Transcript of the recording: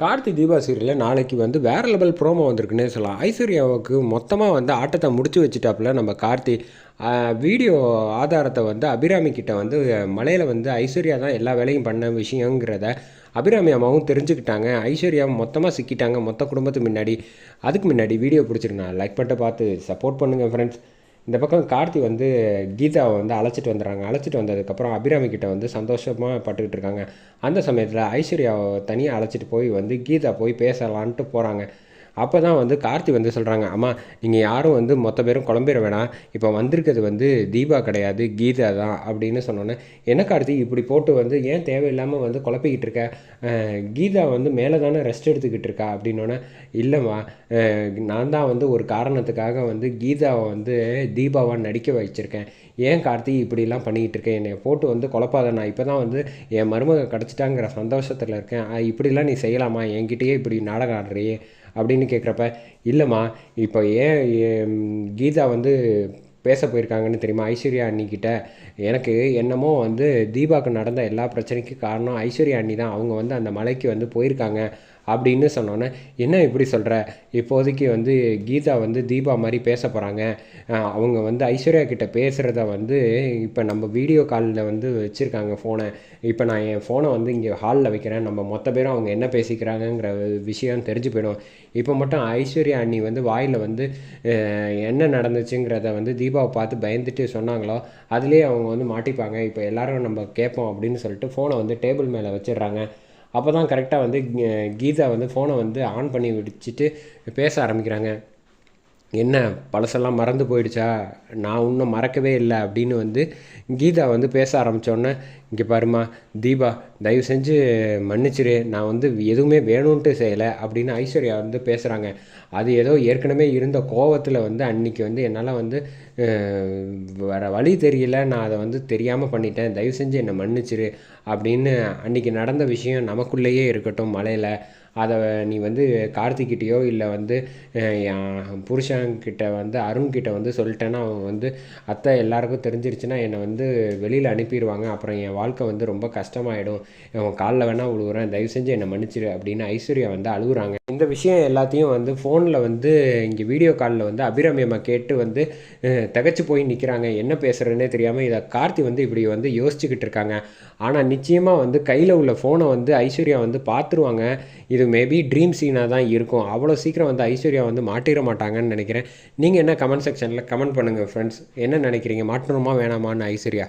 கார்த்தி தீபா சீரியலில் நாளைக்கு வந்து வேறு லெவல் ப்ரோமோ வந்திருக்குன்னே சொல்லலாம். ஐஸ்வர்யாவுக்கு மொத்தமாக வந்து ஆட்டத்தை முடிச்சு வச்சுட்டாப்புல நம்ம கார்த்தி. வீடியோ ஆதாரத்தை வந்து அபிராமி கிட்ட வந்து மலையில் வந்து ஐஸ்வர்யா தான் எல்லா வேலையும் பண்ண விஷயங்கிறத அபிராமி அம்மாவும் தெரிஞ்சுக்கிட்டாங்க. ஐஸ்வர்யா மொத்தமாக சிக்கிட்டாங்க மொத்த குடும்பத்துக்கு முன்னாடி. அதுக்கு முன்னாடி வீடியோ பிடிச்சிருக்கேன் லைக் பண்ணிட்டு பார்த்து சப்போர்ட் பண்ணுங்கள் ஃப்ரெண்ட்ஸ் இந்த பக்கம் கார்த்தி வந்து கீதாவை வந்து அழைச்சிட்டு வந்துடுறாங்க. அழைச்சிட்டு வந்ததுக்கப்புறம் அபிராமி கிட்ட வந்து சந்தோஷமாக பட்டுக்கிட்டு இருக்காங்க. அந்த சமயத்தில் ஐஸ்வர்யாவை தனியாக அழைச்சிட்டு போய் வந்து கீதா போய் பேசலான்ட்டு போகிறாங்க அப்போ தான் வந்து கார்த்தி வந்து சொல்கிறாங்க அம்மா நீங்கள் யாரும் வந்து மொத்த பேரும் குழம்பிட வேணாம். இப்போ வந்திருக்கிறது வந்து தீபா கிடையாது கீதா தான் அப்படின்னு சொன்னோன்னே என்ன கார்த்தி இப்படி போட்டு வந்து ஏன் தேவையில்லாமல் வந்து குழப்பிக்கிட்டு இருக்க? கீதா வந்து மேலே தானே ரெஸ்ட் எடுத்துக்கிட்டு இருக்கா? அப்படின்னோடனே இல்லைம்மா நான் தான் வந்து ஒரு காரணத்துக்காக வந்து கீதாவை வந்து தீபாவாக நடிக்க வச்சுருக்கேன். ஏன் கார்த்தி இப்படிலாம் பண்ணிக்கிட்டு இருக்கேன் என்னை போட்டு வந்து குழப்பாத நான் இப்போ தான் வந்து என் மருமக கிடச்சிட்டாங்கிற சந்தோஷத்தில் இருக்கேன். இப்படிலாம் நீ செய்யலாமா? என்கிட்டயே இப்படி நாடகம் ஆடுறியே. அப்படின்னு கேட்குறப்ப இல்லைம்மா இப்போ ஏன் கீதா வந்து பேச போயிருக்காங்கன்னு தெரியுமா? ஐஸ்வர்யா அண்ணிக்கிட்ட எனக்கு என்னமோ வந்து தீபாவுக்கு நடந்த எல்லா பிரச்சனைக்கும் காரணம் ஐஸ்வர்யா அண்ணி தான். அவங்க வந்து அந்த மலைக்கு வந்து போயிருக்காங்க. அப்படின்னு சொன்னோன்னே என்ன இப்படி சொல்கிற இப்போதைக்கு வந்து கீதா வந்து தீபா மாதிரி பேச போகிறாங்க அவங்க வந்து ஐஸ்வர்யா கிட்ட பேசுகிறத வந்து இப்போ நம்ம வீடியோ காலில் வந்து வச்சுருக்காங்க ஃபோனை இப்போ நான் என் ஃபோனை வந்து இங்கே ஹாலில் வைக்கிறேன். நம்ம மொத்த பேரும் அவங்க என்ன பேசிக்கிறாங்கங்கிற விஷயம் தெரிஞ்சு போயிடும். இப்போ மட்டும் ஐஸ்வர்யா அண்ணி வந்து வாயில் வந்து என்ன நடந்துச்சுங்கிறத வந்து தீபாவை பார்த்து பயந்துட்டு சொன்னாங்களோ அதுலேயே அவங்க வந்து மாட்டிப்பாங்க. இப்போ எல்லோரும் நம்ம கேட்போம் அப்படின்னு சொல்லிட்டு ஃபோனை வந்து டேபிள் மேலே வச்சிடுறாங்க. அப்போ தான் கரெக்டாக வந்து கீதா வந்து ஃபோனை வந்து ஆன் பண்ணி விடிச்சிட்டு பேச ஆரம்பிக்கிறாங்க. என்ன பழசெல்லாம் மறந்து போயிடுச்சா? நான் இன்னும் மறக்கவே இல்லை அப்படின்னு வந்து கீதா வந்து பேச ஆரம்பித்தோடனே இங்கே பாருமா தீபா தயவு செஞ்சு மன்னிச்சிரு. நான் வந்து எதுவுமே வேணும்ன்ட்டு செய்யலை அப்படின்னு ஐஸ்வர்யா வந்து பேசுகிறாங்க அது ஏதோ ஏற்கனவே இருந்த கோவத்தில் வந்து அன்றைக்கி வந்து என்னால் வந்து வர வழி தெரியல. நான் அதை வந்து தெரியாமல் பண்ணிட்டேன். தயவு செஞ்சு என்னை மன்னிச்சிரு அப்படின்னு அன்றைக்கி நடந்த விஷயம் நமக்குள்ளேயே இருக்கட்டும் மலையில் அதை நீ வந்து கார்த்திக்கிட்டேயோ இல்லை வந்து என் புருஷன்கிட்ட வந்து அருண்கிட்ட வந்து சொல்லிட்டேன்னா அவன் வந்து அத்தை எல்லாருக்கும் தெரிஞ்சிருச்சுன்னா என்னை வந்து வெளியில் அனுப்பிடுவாங்க அப்புறம் என் வாழ்க்கை வந்து ரொம்ப கஷ்டமாயிடும். அவன் காலில் வேணால் விழுவுறேன் தயவு செஞ்சு என்னை மன்னிச்சிரு அப்படின்னு ஐஸ்வர்யா வந்து அழுகுறாங்க இந்த விஷயம் எல்லாத்தையும் வந்து ஃபோனில் வந்து இங்கே வீடியோ காலில் வந்து அபிரமியமாக கேட்டு வந்து தகச்சு போய் நிற்கிறாங்க என்ன பேசுகிறேன்னே தெரியாமல் இதை கார்த்தி வந்து இப்படி வந்து யோசிச்சுக்கிட்டு இருக்காங்க. ஆனால் நிச்சயமாக வந்து கையில் உள்ள ஃபோனை வந்து ஐஸ்வர்யா வந்து பார்த்துருவாங்க இது மேபி ட்ரீம் சீனாக தான் இருக்கும். அவ்வளோ சீக்கிரம் வந்து ஐஸ்வர்யா வந்து மாட்டிட மாட்டாங்கன்னு நினைக்கிறேன். நீங்கள் என்ன கமெண்ட் செக்ஷனில் கமெண்ட் பண்ணுங்கள் ஃப்ரெண்ட்ஸ் என்ன நினைக்கிறீங்க? மாட்டணுமா வேணாமான்னு ஐஸ்வர்யா?